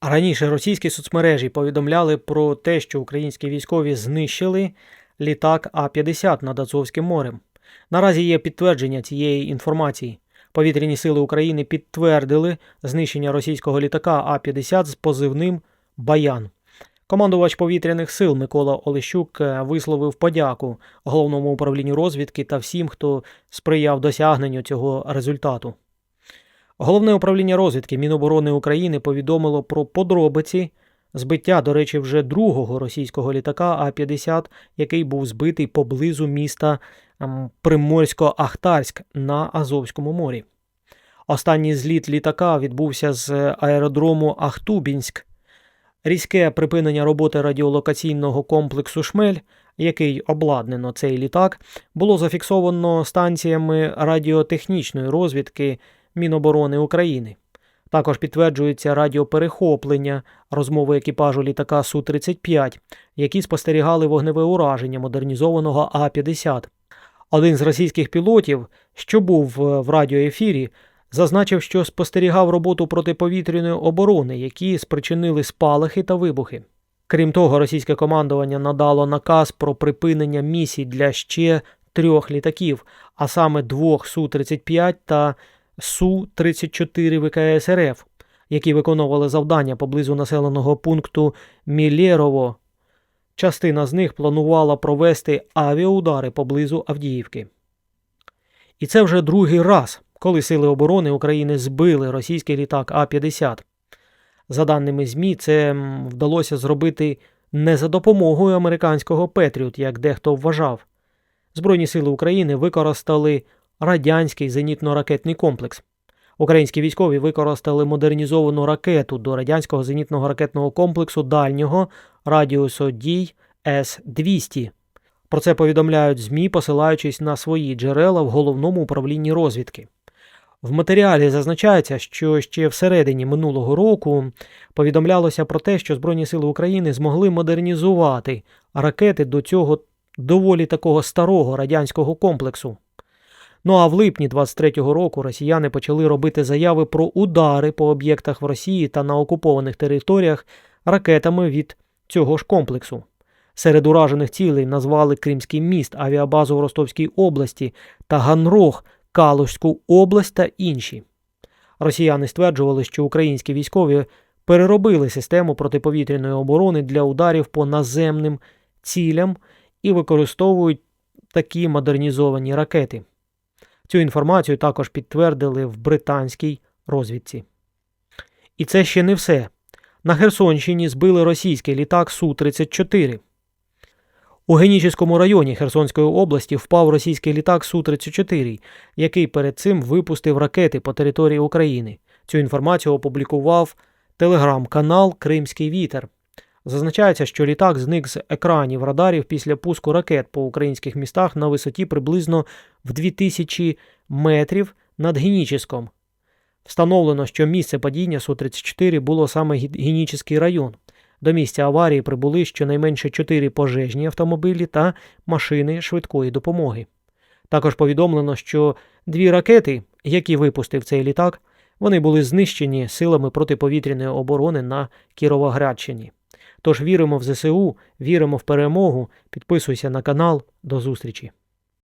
Раніше російські соцмережі повідомляли про те, що українські військові знищили літак А-50 над Азовським морем. Наразі є підтвердження цієї інформації. Повітряні сили України підтвердили знищення російського літака А-50 з позивним Баян. Командувач повітряних сил Микола Олещук е, висловив подяку головному управлінню розвідки та всім, хто сприяв досягненню цього результату. Головне управління розвідки Міноборони України повідомило про подробиці збиття, до речі, вже другого російського літака А-50, який був збитий поблизу міста ем, Приморсько-Ахтарськ на Азовському морі. Останній зліт літака відбувся з аеродрому Ахтубінськ. Різке припинення роботи радіолокаційного комплексу Шмель, який обладнано цей літак, було зафіксовано станціями радіотехнічної розвідки Міноборони України. Також підтверджується радіоперехоплення розмови екіпажу літака Су-35, які спостерігали вогневе ураження модернізованого А-50. Один з російських пілотів, що був в радіоефірі, зазначив, що спостерігав роботу протиповітряної оборони, які спричинили спалахи та вибухи. Крім того, російське командування надало наказ про припинення місій для ще трьох літаків, а саме двох Су-35 та Су-34 ВКС РФ, які виконували завдання поблизу населеного пункту Мілєрово. Частина з них планувала провести авіаудари поблизу Авдіївки. І це вже другий раз, коли Сили оборони України збили російський літак А-50. За даними ЗМІ, це вдалося зробити не за допомогою американського Петріот, як дехто вважав. Збройні сили України використали радянський зенітно-ракетний комплекс. Українські військові використали модернізовану ракету до радянського зенітного ракетного комплексу дальнього радіусу дій С-200. Про це повідомляють ЗМІ, посилаючись на свої джерела в головному управлінні розвідки. В матеріалі зазначається, що ще всередині минулого року повідомлялося про те, що Збройні сили України змогли модернізувати ракети до цього доволі такого старого радянського комплексу. Ну а в липні 23-го року росіяни почали робити заяви про удари по об'єктах в Росії та на окупованих територіях ракетами від цього ж комплексу. Серед уражених цілей назвали Кримський міст, авіабазу в Ростовській області та Ганрог, Калужську область та інші. Росіяни стверджували, що українські військові переробили систему протиповітряної оборони для ударів по наземним цілям і використовують такі модернізовані ракети. Цю інформацію також підтвердили в британській розвідці. І це ще не все. На Херсонщині збили російський літак Су-34. У Генічеському районі Херсонської області впав російський літак Су-34, який перед цим випустив ракети по території України. Цю інформацію опублікував телеграм-канал Кримський Вітер. Зазначається, що літак зник з екранів радарів після пуску ракет по українських містах на висоті приблизно в 2000 метрів над Геніческом. Встановлено, що місце падіння Су-34 було саме Гі- район. До місця аварії прибули щонайменше 4 пожежні автомобілі та машини швидкої допомоги. Також повідомлено, що дві ракети, які випустив цей літак, вони були знищені силами протиповітряної оборони на Кіровоградщині. Тож віримо в ЗСУ, віримо в перемогу. Підписуйся на канал. До зустрічі!